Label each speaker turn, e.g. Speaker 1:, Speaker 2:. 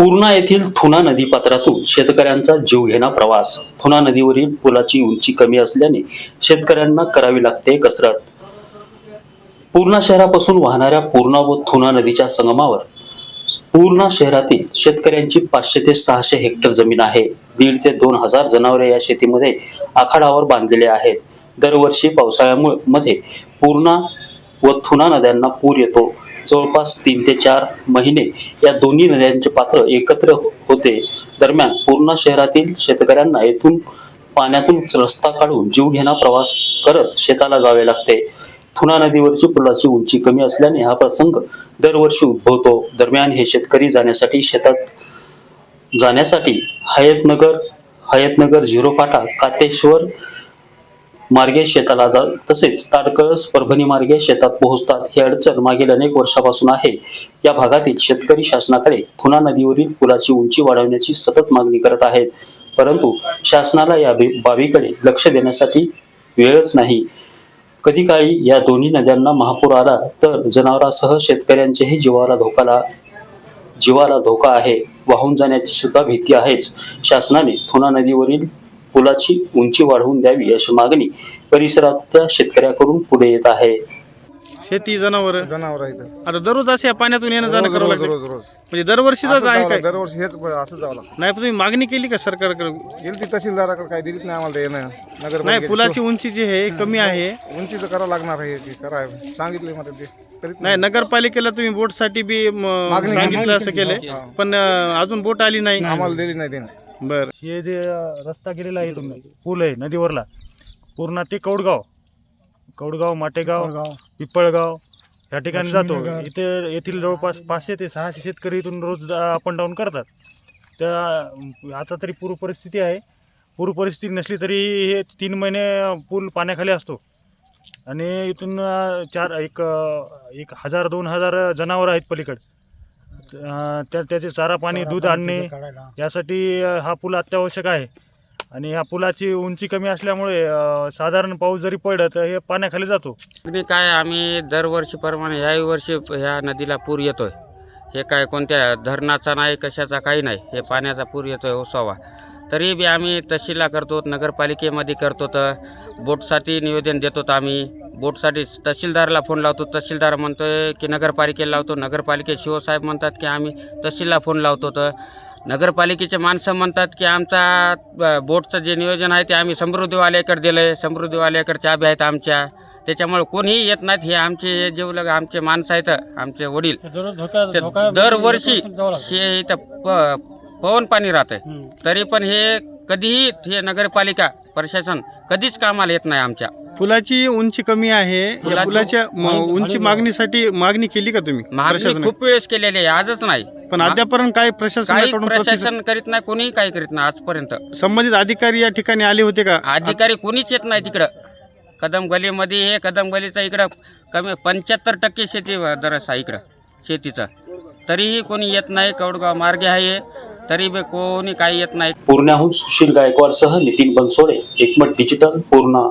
Speaker 1: पूर्णा येथील थुना नदीपात्रातून शेतकऱ्यांचा जीवघेणा प्रवास. थुना नदीवरील पुलाची उंची कमी असल्याने शेतकऱ्यांना करावी लागते कसरत. पूर्णा शहरापासून वाहणाऱ्या पूर्णा व थुना नदीच्या संगमावर पूर्णा शहरातील शेतकऱ्यांची पाचशे ते सहाशे हेक्टर जमीन आहे. दीड ते दोन हजार जनावरे या शेतीमध्ये आखाडावर बांधलेले आहेत. दरवर्षी पावसाळ्यामुळे मध्ये पूर्णा व थुना नद्यांना पूर येतो. जवळपास तीन ते चार महिने या दोन्ही नद्यांचे पात्र एकत्र होते. दरम्यान पूर्णा शहरातील शेतकऱ्यांना येथून पाण्यातून रस्ता काढून जीवघेणा प्रवास करत शेताला जावे लागते. थुना नदीवरची पुलाची उंची कमी असल्याने हा प्रसंग दरवर्षी उद्भवतो. दरम्यान हे शेतकरी जाण्यासाठी शेतात जाण्यासाठी हयतनगर हयतनगर झिरो फाटा कातेश्वर मार्गे शेताला जात तसेच ताडकळस परभणी मार्गे शेतात पोहोचतात. ही अडचण मागील अनेक वर्षापासून आहे. या भागातील शेतकरी शासनाकडे थुना नदीवरील पुलाची उंची वाढवण्याची सतत मागणी करत आहेत. परंतु शासनाला या बाबीकडे लक्ष देण्यासाठी वेळच नाही. कधी काळी या दोन्ही नद्यांना महापूर आला तर जनावरांसह शेतकऱ्यांचेही जीवाला धोकाला जीवाला धोका आहे. वाहून जाण्याची सुद्धा भीती आहेच. शासनाने थुना नदीवरील पुलाची उंची वाढवून द्यावी अशी मागणी परिसरातल्या शेतकऱ्याकडून पुढे येत आहे.
Speaker 2: शेती जनावर?
Speaker 3: जनावर आहेत.
Speaker 2: आता दररोज असे या पाण्यातून येणं जाणं करावं
Speaker 3: रोज
Speaker 2: लागतं.
Speaker 3: रोज रोज.
Speaker 2: म्हणजे दरवर्षीच आहे काय.
Speaker 3: दरवर्षी हेच असं जावं लागतं.
Speaker 2: नाही पण तुम्ही मागणी केली का सरकारकडे?
Speaker 3: गेली ती तहसीलदाराकडे काय दिलीच नाही आम्हाला येणं. नगर
Speaker 2: नाही पुलाची उंची जी आहे कमी आहे.
Speaker 3: उंची तर करावं लागणार आहे ती. करा सांगितले मला ते. करीत
Speaker 2: नाही नगरपालिकेला तुम्ही बोटसाठी बी म,
Speaker 3: मागणी-
Speaker 2: सांगितलं असं केलंय.
Speaker 3: हा.
Speaker 2: पण अं, अजून बोट आली नाही
Speaker 3: आम्हाला दिली नाही त्याने.
Speaker 2: बर.
Speaker 4: हे जे रस्ता गेलेला आहे तुम्ही पूल आहे नदीवरला पूर्ण ते कौडगाव कौडगाव माटेगाव पिपळगाव या ठिकाणी जातो. इथे येथील जवळपास पाचशे ते सहाशे शेतकरी इथून रोज अप अँड डाऊन करतात. त्या आता तरी पूर परिस्थिती आहे. पूर परिस्थिती नसली तरी हे तीन महिने पूल पाण्याखाली असतो. आणि इथून चार एक एक हजार दोन हजार जनावरं आहेत पलीकडे. अ, त्या त्याचे चारा पाणी दूध आणणे यासाठी अ, हा पूल अत्यावश्यक आहे. आणि या पुलाची उंची कमी असल्यामुळे अ, साधारण पाऊस जरी पडला तर हे पाण्याखाली जातो.
Speaker 5: अगदी काय आम्ही दरवर्षीप्रमाणे ह्याही वर्षी ह्या नदीला पूर येतोय. हे काय कोणत्या धरणाचा नाही कशाचा काही नाही हे पाण्याचा पूर येतोय ओसावा. तरी बी आम्ही तहसीलला करतो नगरपालिकेमध्ये करतो तर बोटसाठी निवेदन देतो आम्ही. बोटसाठी तहसीलदारला फोन लावतो. तहसीलदार म्हणतोय की नगरपालिकेला लावतो. नगरपालिकेत शिवसाहेब म्हणतात की आम्ही तहसीलला फोन लावतो. तर नगरपालिकेचे माणसं म्हणतात की आमचा बोटचं जे नियोजन आहे ते आम्ही समृद्धीवाल्याकडे दिलं आहे समृद्धीवाल्याकडे चाबी आहेत आमच्या. त्याच्यामुळे कोणीही येत नाहीत. हे आमचे हे जेवलं आमचे माणसं आहेत आमचे वडील दरवर्षी हे इथं प पवन पाणी राहतं तरी पण हे कधीही हे नगरपालिका प्रशासन कधीच कामाला येत नाही आमच्या.
Speaker 2: पुलाची उंची कमी आहे. या
Speaker 5: पुलाची-
Speaker 2: पुलाच्या म, उंची मागणीसाठी मागणी केली का तुम्ही
Speaker 5: मागणी? खूप वेळेस केलेली आहे. आजच नाही.
Speaker 2: पण अद्यापर्यंत काय
Speaker 5: काही
Speaker 2: प्रशासनाकडून प्रतिसाद-
Speaker 5: प्रशासन करीत नाही कोणीही काही करीत नाही आजपर्यंत.
Speaker 2: संबंधित अधिकारी या ठिकाणी आले होते का?
Speaker 5: अधिकारी कोणीच येत नाही तिकडं. कदम गलीमध्ये हे कदम गलीचं इकडं कमी पंच्याहत्तर टक्के शेती दरस आहे इकडं शेतीचं. तरीही कोणी येत नाही कौडगाव मार्गे आहे. तरी बी कोणी काही येत नाही.
Speaker 1: पूर्ण्याहून Sushil गायकवाडसह Nitin Bansode Ekmat digital Purna.